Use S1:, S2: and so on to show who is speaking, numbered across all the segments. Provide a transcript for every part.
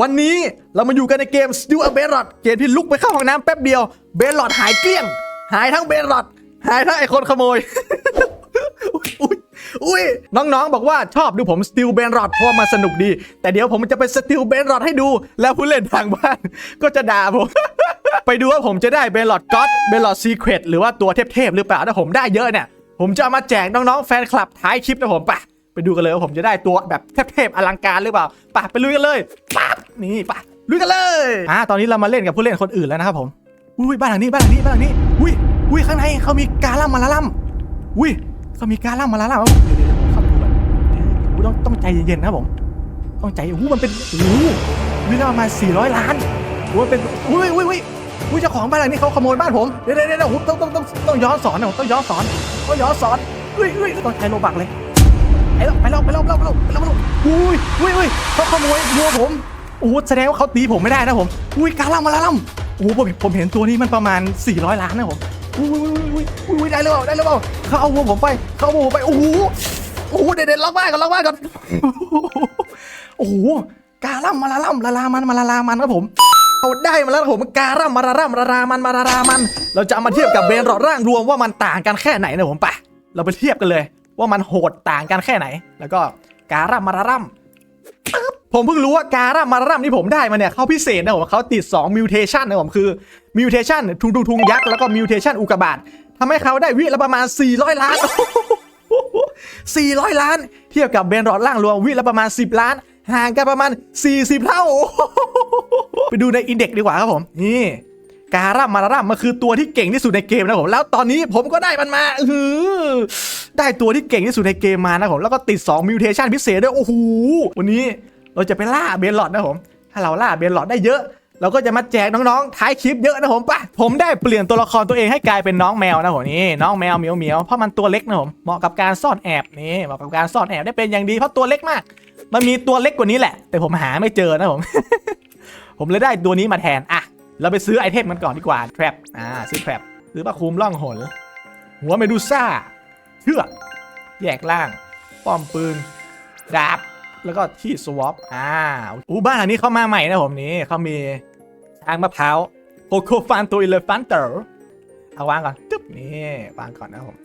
S1: วันนี้เรามาอยู่กันในเกม Still a b e r o t เกมที่ลุกไปเข้าห้องน้ำแป๊บเดียวเบลอดหายเกลี้ยง หายทั้งเบลอดหายทั้งไอคนขโมย อุ๊ยอุ้ยน้องๆ บอกว่าชอบดูผม Still b e r o t เพราะว่ามันสนุกดี แต่เดี๋ยวผมจะไป Still b e r o t ให้ดู แล้วผู้เล่นทางบ้าน ก็จะด่าผม ไปดูว่าผมจะได้เบลอดก็ d เบลอดซีเครตหรือว่าตัวเทพๆหรือเปล่าถ้าผมได้เยอะเนี่ย ผมจะเอามาแจกน้องๆแฟนคลับท้ายคลิปนะผมไป ไปดูกันเลยว่าผมจะได้ตัวแบบเทพๆอลังการหรือเปล่าไปไปลุยกันเลยปั๊บนี่ไปลุยกันเลยอ่าตอนนี้เรามาเล่นกับผู้เล่นคนอื่นแล้วนะครับผมอุ้ยบ้านหลังนี้บ้านหลังนี้บ้านหลังนี้อุ้ยอุ้ยข้างในเขามีกาล่ำมาละล่ำอุ้ยเขามีกาล่ำมาละล่ำเดี๋ยวเดี๋ยวเดี๋ยวเข้าดูก่อนเดี๋ยวต้องต้องใจเย็นๆนะผมต้องใจโอ้มันเป็นโอ้โหมีประมาณ400 ล้านโอ้มันเป็นอุ้ยอุ้ยอุ้ยอุ้ยเจ้าของบ้านหลังนี้เขาขโมยบ้านผมเดี๋ยวเดี๋ยวเดี๋ยวต้องต้องต้องต้องย้อนสอนนะผมต้องย้อนสอนต้องย้อนสอนอุ้ยอุ้ยต้องใช้โลบักเลย ไปแล้วไปแล้วไปแล้วไปแล้วไปแล้วไปแล้วอุ้ยอุ้ยอุ้ยเขาขโมยวัวผมโอ้โหแสดงว่าเขาตีผมไม่ได้นะผมอุ้ยกาล่ำมาละล่ำโอ้โหผมผมเห็นตัวนี้มันประมาณ 400 ล้านนะผมอุ้ยอุ้ยอุ้ยอุ้ยได้หรือเปล่าได้หรือเปล่าเขาเอาวัวผมไปเขาเอาวัวผมไปโอ้โหโอ้โหเด็ดเด็ดล็อกบ้านก่อนล็อกบ้านก่อนโอ้โหกาล่ำมาละล่ำละลามันมาละลามันครับผมเอาได้มาแล้วผมการ่ำมาละร่ำละรามันมาละรามัน เราจะมาเทียบกับเบนรอดร่างรวมว่ามันต่างกันแค่ไหนนะผมไป เราไปเทียบกันเลย ว่ามันโหดต่างกันแค่ไหน แล้วก็การ่ำมาร่ำปึ๊บผมเพิ่งรู้ว่าการ่ำมาร่ำที่ผมได้มาเนี่ยเขาพิเศษนะผมเขาติด2มิวเทชันนะผมคือมิวเทชันทุงทุงทุงยักษ์แล้วก็มิวเทชันอุกบาตทำให้เขาได้วิละประมาณ 400 ล้าน400 ล้าน เทียบกับเบนรอดล่างรวมวิละประมาณ 10 ล้าน ห่างกันประมาณ 40 เท่า ไปดูในอินเด็กซ์ดีกว่าครับผม นี่ การ่ามาราร่ามันคือตัวที่เก่งที่สุดในเกมนะผมแล้วตอนนี้ผมก็ได้มันมาอือได้ตัวที่เก่งที่สุดในเกมมานะผมแล้วก็ติด2มิวเทชันพิเศษด้วยโอ้โหวันนี้เราจะไปล่าเบนรอดนะผมถ้าเราล่าเบนรอดได้เยอะเราก็จะมาแจกน้องๆ ท้ายคลิปเยอะนะผมปะผมได้เปลี่ยนตัวละครตัวเองให้กลายเป็นน้องแมวนะผมนี่น้องแมวเหมียวเหมียวเพราะมันตัวเล็กนะผมเหมาะกับการซ่อนแอบนี่เหมาะกับการซ่อนแอบได้เป็นอย่างดีเพราะตัวเล็กมาก มันมีตัวเล็กกว่านี้แหละ แต่ผมหาไม่เจอนะผม ผมเลยได้ตัวนี้มาแทนอะ เราไปซื้อไอเทมกันก่อนดีกว่า trap อ่าซื้อ trap ซื้อปลาคุมล่องหนหัวเมดูซ่าเชือกแยกล่าง ป้อมปืน ดาบ แล้วก็ที่สวอปอ่าอู้บ้านหลังนี้เข้ามาใหม่นะผมนี่เขามีช้างมะพร้าวโคโคฟันตัวอิเลฟันเตอร์เอาวางก่อนจึ๊บนี่วางก่อนนะผม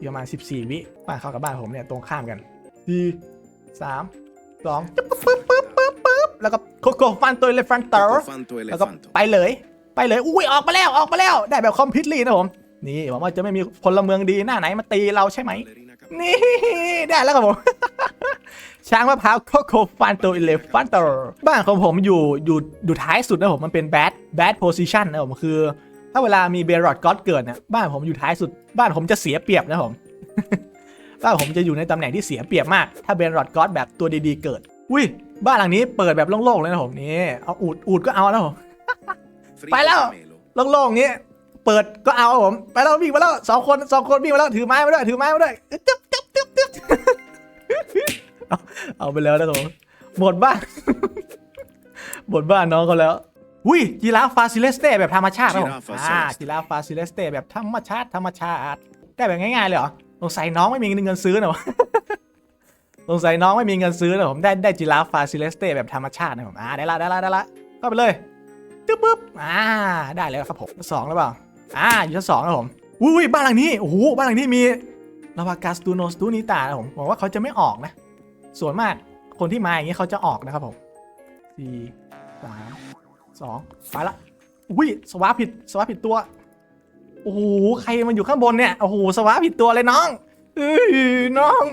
S1: อยู่ประมาณ14 วิบ้านเข้ากับบ้านผมเนี่ยตรงข้ามกันสี่สามสองจึ๊บปึ๊บปึ๊บปึ๊บปึ๊บ แล้วก็โคโค่ฟันตัวอิเลฟันเตอร์
S2: Elefanto,
S1: แล้วก็
S2: elefanto.
S1: ไปเลย ไปเลย อุ้ยออกมาแล้วออกมาแล้ว ได้แบบคอมพิวต์ลีนะผม นี่หวังว่าจะไม่มีพลเมืองดีหน้าไหนมาตีเราใช่ไหม
S2: Ballerina cap-
S1: นี่ได้แล้วครับผม ช้างมะพร้าวโคโค่ฟันโตอิเลฟันเตอร์บ้านของผมอยู่อยู่อยู่ท้ายสุดนะผมมันเป็นแบดแบดโพซิชันนะผมคือ ถ้าเวลามีเบรอดก็อดเกิดนะบ้านผมอยู่ท้ายสุด บ้านผมจะเสียเปรียบนะผมบ้านผมจะอยู่ในตำแหน่งที่เสียเปรียบมาก ถ้าเบรอดก็อดแบบตัวดีๆเกิด อุ้ย บ้านหลังนี้เปิดแบบโล่งๆเลยนะผมนี่เอาอูดอูดก็เอาแล้วผม
S2: Frigo
S1: Bailao.
S2: gemelo.
S1: โล่งๆอย่างงี้เปิดก็เอาครับผม ไปแล้ววิ่งมาแล้วสองคนสองคนวิ่งมาแล้วถือไม้มาด้วยถือไม้มาด้วยจึ๊บจึ๊บจึ๊บจึ๊บเอาเอาไปแล้วนะผมหมดบ้านหมดบ้านน้องเขาแล้วอุ้ยจีราฟฟาซิเลสเต้แบบธรรมชาติครับผม
S2: Giraffe
S1: อ่า
S2: Celeste
S1: จีราฟฟาซิเลสเต้แบบธรรมชาติธรรมชาติ ได้แบบง่ายๆเลยเหรอสงสัยน้องไม่มีเงินซื้อนะวะ สงสัยน้องไม่มีเงินซื้อนะผมได้ได้จีราฟฟาซิเลสเต้แบบธรรมชาตินะผมอ่าได้ละได้ละได้ละเข้าไปเลยตึ๊บปึ๊บอ่าได้แล้วครับผมสองแล้วเปล่าอ่าอยู่ชั้นสองแล้วผมอุ้ยบ้านหลังนี้โอ้โหบ้านหลังนี้มีลาวากาสตูโนสตูนิตานะผมหวังว่าเขาจะไม่ออกนะ ส่วนมากคนที่มาอย่างนี้เขาจะออกนะครับผมสี่สามสองไปละอุ้ยสวาผิดสวาผิดตัวโอ้โหใครมันอยู่ข้างบนเนี่ยโอ้โหสวาผิดตัวเลยน้อง เอ้ยน้อง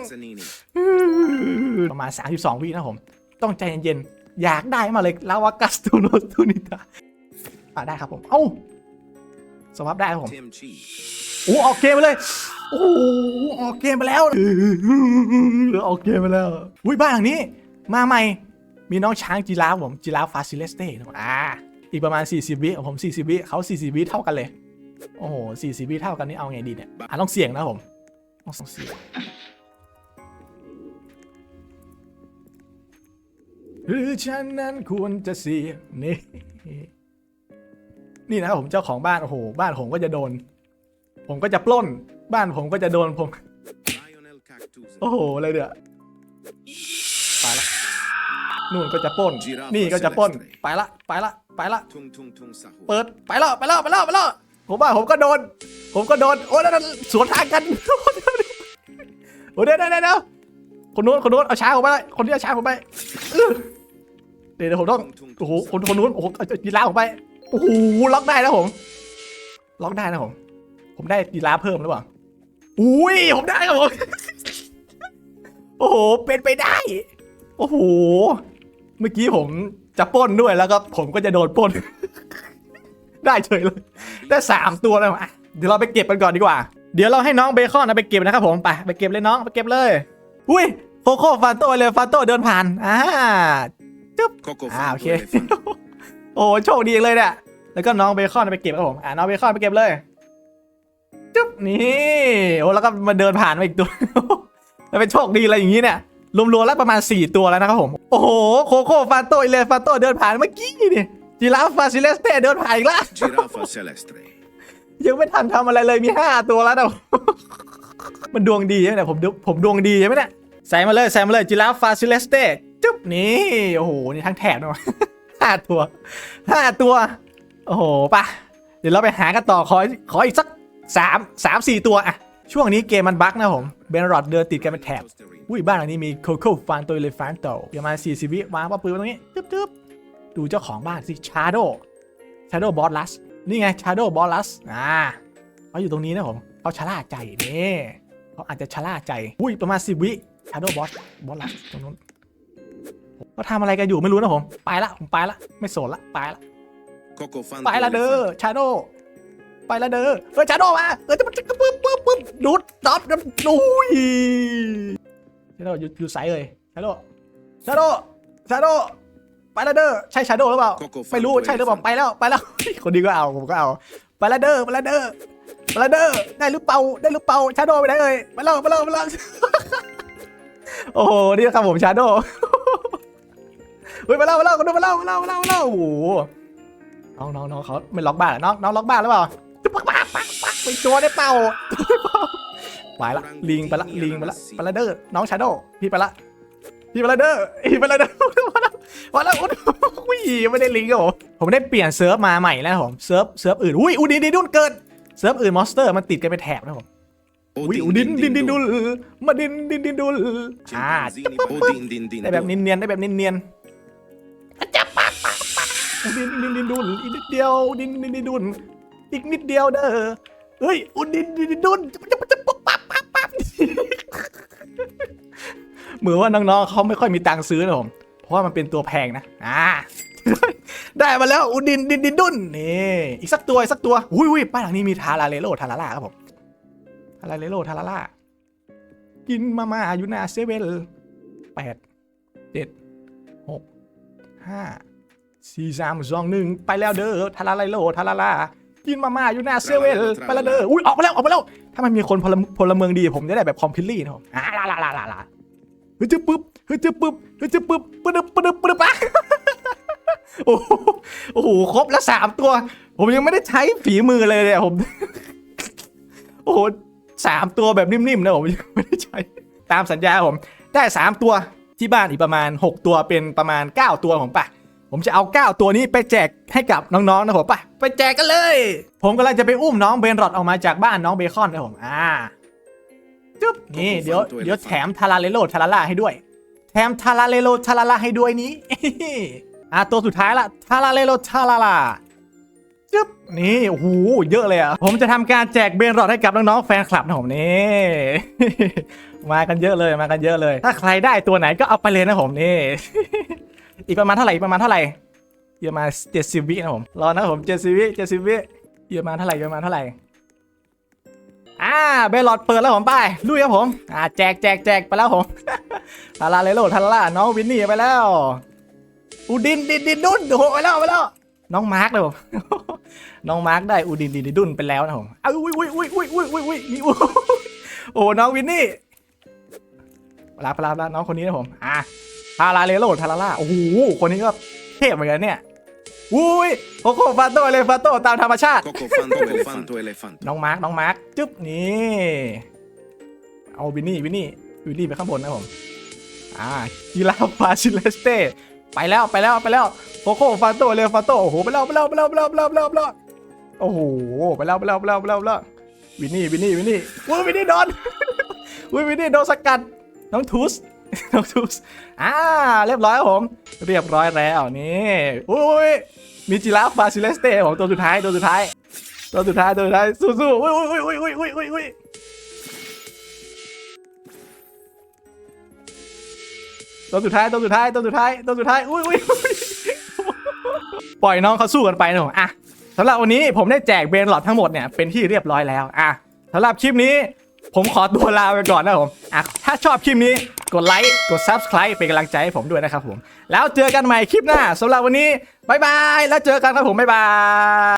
S1: ประมาณ 32 วินะผม ต้องใจเย็นๆ อยากได้มาเลยลาวากัสตูโนตูนิตาอ่าได้ครับผม เอ้าสวับได้ครับผม โอ้ออกเกมไปเลย โอ้ออกเกมไปแล้วออกเกมไปแล้ว อุ้ยบ้านหลังนี้ มาใหม่ มีน้องช้างจีราฟผมจีราฟฟาซิเลสเต้อ่าอีกประมาณ 40 วิผม 40 วิเขา40 วิเท่ากันเลย โอ้โห40 วิเท่ากันนี่เอาไงดีเนี่ยอะต้องเสี่ยงนะผม ต้องเสี่ยงหรือฉันนั้นควรจะเสียนี่ นี่นะครับผมเจ้าของบ้าน โอ้โห บ้านผมก็จะโดน ผมก็จะปล้น บ้านผมก็จะโดนผม โอ้โห อะไรเดี๋ยไปละนู่นก็จะปล้น นี่ก็จะปล้น ไปละ ไปละ ไปละ เปิด ไปแล้ว ไปแล้ว ไปแล้ว ไปแล้วผมว่าผมก็โดน ผมก็โดน โอ้ยนั่นสวนทางกัน โอ้ยเดี๋ยวเดี๋ยวเดี๋ยวคนนู้นคนนู้นเอาช้าผมไปเลยคนที่เอาช้าผมไปเดี๋ยวผมต้องโอ้โหคนคนนู้นโอ้โหเอากีฬาผมไปโอ้โหล็อกได้นะผมล็อกได้นะผมผมได้กีฬาเพิ่มหรือเปล่าอุ้ยผมได้ครับผมโอ้โหเป็นไปได้ โอ้โหเมื่อกี้ผมจะป้นด้วยแล้วก็ผมก็จะโดนป้น ได้เฉยเลย ได้สามตัวแล้วอะเดี๋ยวเราไปเก็บกันก่อนดีกว่า เดี๋ยวเราให้น้องเบคอนนะไปเก็บนะครับผมไปไปเก็บเลยน้องไปเก็บเลยอุ้ยโคโค่ฟานโต้เลยฟานโต้เดินผ่านอ่า
S2: Coco
S1: อ่า
S2: fan,
S1: โอเค
S2: tu elefante.
S1: โอ้โชคดีเลยเนี่ยแล้วก็น้องเบคอนไปเก็บครับผมอ่าน้องเบคอนไปเก็บเลยจุ๊บนี่โอ้แล้วก็มาเดินผ่านมาอีกตัวแล้วเป็นโชคดีอะไรอย่างนี้เนี่ยรวมๆแล้วประมาณ 4 ตัวแล้วนะครับผมโอ้โหโคโค่ฟานโตอิเลฟานโตเดินผ่านเมื่อกี้นี่จิราฟฟาซิเลสเต้เดินผ่านอีกแล้ว
S2: Giraffa celestre.
S1: ยังไม่ทันทำอะไรเลยมี5ตัวแล้วนะมันดวงดีใช่ไหมเนี่ยผมดูผมดวงดีใช่ไหมเนี่ยใส่มาเลยใส่มาเลยจิราฟฟาซิเลสเต้จุ๊บนี่โอ้โหนี่ทั้งแถบนะห้าตัวห้าตัว โอ้โหปะเดี๋ยวเราไปหากันต่อขอขออีกสักสามสามสี่ตัวอะช่วงนี้เกมมันบั๊กนะผมเบนรอดเดินติดกันเป็นแถบอุ้ยบ้านหลังนี้มีโคโค่ฟานตัวเลฟานโตเดี๋ยวมาสี่สิบวิวางป้าปืนตรงนี้ตึ๊บตึ๊บดูเจ้าของบ้านสิชาโดชาโดบอสลัส นี่ไงชาโดบอสลัสอ่าเขาอยู่ตรงนี้นะผมเขาชะล่าใจนี่เขาอาจจะชะล่าใจ อุ้ยประมาณสิบวิชาโดบอสบอสลัสตรงนู้นเขาทำอะไรกันอยู่ไม่รู้นะผม ไปละผมไปละไม่สนละไปละ
S2: Coco fan,
S1: ไป
S2: tu
S1: ละเด้อ
S2: elefante.
S1: ชาโดไปละเด้อเออชาโดมาเออจะมันจะปึ๊บปึ๊บปึ๊บดูดดอดดอุ้ยชาโดอยู่อยู่ไสเลยชาโไปละเด้อใช่ชาโดหรือเปล่า
S2: Coco fan,
S1: ไม่รู้
S2: tu
S1: ใช่หรือเปล่า
S2: elefante.
S1: ไปแล้วไปแล้ว คนดีก็เอาผมก็เอาไปละเด้อไปละเด้อไปละเด้อได้หรือเปล่าได้หรือเปล่าชาโดไปไหนเอ่ยไปแล้วไปแล้วไปแล้วโอ้โหนี่นะครับผมชาโดเฮ้ยไปแล้วไปแล้วไปแล้วไปแล้วไปแล้วไปแล้วไปแล้วโอ้โหน้องน้องน้องเขาไม่ล็อกบ้านเหรอน้องน้องล็อกบ้านหรือเปล่าจะปักปักปักปักไปตัวได้เปล่าไปละลิงไปละลิงไปละไปละเด้อน้องชาโดพี่ไปละ พี่ไปละเด้อพี่ไปละเด้อมาแล้วมาแล้วอุ้ยไม่ได้ลิงครับผมผมได้เปลี่ยนเซิร์ฟมาใหม่แล้วครับผมเซิร์ฟเซิร์ฟอื่นอุ้ยอูดินดินดุนเกิดเซิร์ฟอื่นมอนสเตอร์มันติดกันเป็นแถบนะครับผมอุ้ย
S2: Odin
S1: อูดิน
S2: din
S1: ดิน
S2: din
S1: ดินดุ
S2: dun.
S1: ลมาดินดินดินดุลอ่า
S2: Chimpanzini Odin din din
S1: ได้แบบ
S2: dun.
S1: เนียนๆได้แบบเนียนๆจับปักปักปักดินดินดินดุลอีกนิดเดียวดินดินดินดุลอีกนิดเดียวเด้อเฮ้ยอุดินดินดินดุลจะจะจะปักปักปักปัก เหมือนว่าน้องๆเขาไม่ค่อยมีตังค์ซื้อนะผมเพราะว่ามันเป็นตัวแพงนะอ่าได้มาแล้วอุดินดินดินดุนนี่อีกสักตัวอีกสักตัวอุ้ยอุ้ยบ้านหลังนี้มีทาราเลโลทาราล่าครับผมทาราเลโลทาราล่ากินมาม่าอยู่หน้าเซเว่นแปดเจ็ดหกห้าสี่สามสองหนึ่งไปแล้วเด้อทาราเลโลทาราล่ากินมาม่าอยู่หน้าเซเว่นไปแล้วเด้ออุ้ยออกมาแล้วออกมาแล้วถ้ามันมีคนพลพลเมืองดีผมจะได้แบบคอมพิลลี่นะครับอ่าลาลาลาลาลา เฮ้ยจะปึ๊บเฮ้ยจะปึ๊บเฮ้ยจะปึ๊บปึ๊บปึ๊บปึ๊บอะโอ้โหโอ้โหครบแล้วสามตัว ผมยังไม่ได้ใช้ฝีมือเลยเนี่ยผม โอ้โหสามตัวแบบนิ่มๆนะผมยังไม่ได้ใช้ตามสัญญาผม ได้สามตัวที่บ้านอีกประมาณ6ตัวเป็นประมาณ9ตัวผมปะผมจะเอา9ตัวนี้ไปแจกให้กับน้องๆนะผมปะไปแจกกันเลย ผมกำลังจะไปอุ้มน้องเบนรอดออกมาจากบ้านน้องเบคอนนะผมอ่า จุ๊บนี่เดี๋ยวเดี๋ยวแถมทาราเลโลทาราล่าให้ด้วย แถมทาราเลโลทาราลาให้ด้วยนี้อะตัวสุดท้ายละทาราเลโลทาราลาจึ๊บนี่โอ้โหเยอะเลยอะผมจะทำการแจกเบนรอดให้กับน้องๆแฟนคลับนะผมนี่มากันเยอะเลยมากันเยอะเลย ถ้าใครได้ตัวไหนก็เอาไปเลยนะผมนี่อีกประมาณเท่าไหร่อีกประมาณเท่าไหร่อีกประมาณเจ็ดสิบวินะผมรอนะผมเจ็ดสิบวิเจ็ดสิบวิอีกประมาณเท่าไหร่อีกประมาณเท่าไหร่ อ่าเบลลอดเปิดแล้วผมไปลุยครับผมอ่าแจกแจกแจกไปแล้วผมทาราเลโลทาราน้องวินนี่ไปแล้ว อูดินดินดินดุนโอ้โหไปแล้วไปแล้ว น้องมาร์กเลยผมน้องมาร์กได้อูดินดินดินดุนไปแล้วนะผมอ้าวอุ้ยอุ้ยอุ้ยอุ้ยอุ้ยอุ้ยอุ้ยมีอุ้ยโอ้โหน้องวินนี่ปลาปลาปลาน้องคนนี้นะผมอะทาราเลโลทาราล่าโอ้โหคนนี้ก็เทพเหมือนกันเนี่ย อุ้ยโคโค่ฟาโต้เลยฟาโต้ตามธรรมชาติ
S2: Coco fan, tu elefante, tu elefante.
S1: น้องมาร์กน้องมาร์กจึ๊บนี่ เอาวินนี่วินนี่วินนี่ไปข้างบนนะผม อ่ากีฬาฟาชิเลสเต้ไปแล้วไปแล้วไปแล้วโคโค่ฟาโต้เร็วฟาโต้โอ้โหไปแล้วไปแล้วไปแล้วไปแล้วไปแล้วไปแล้วไปแล้วโอ้โหไปแล้วไปแล้วไปแล้วไปแล้วไปแล้ววินนี่วินนี่วินนี่ว้ยวินนี่โดนวิวินนี่โดนสกัดน้องทูส น้องทูสอ่าเรียบร้อยครับผม เรียบร้อยแล้วนี่อุ้ยมีจิราฟบาซิเลสเต้ของตัวสุดท้ายตัวสุดท้ายตัวสุดท้ายตัวสุดท้ายสู้ๆอุ้ยอุ้ยอุ้ยอุ้ยอุ้ยอุ้ยอุ้ยตัวสุดท้ายตัวสุดท้ายตัวสุดท้ายตัวสุดท้ายอุ้ยอุ้ยปล่อยน้องเขาสู้กันไปนะผมอะสำหรับวันนี้ผมได้แจกเบนหลอดทั้งหมดเนี่ยเป็นที่เรียบร้อยแล้วอะสำหรับคลิปนี้ผมขอตัวลาไปก่อนนะผมอะถ้าชอบคลิปนี้ กดไลค์ กด subscribe เป็นกำลังใจให้ผมด้วยนะครับผม แล้วเจอกันใหม่คลิปหน้าสำหรับวันนี้บายบาย แล้วเจอกันครับผมบายบาย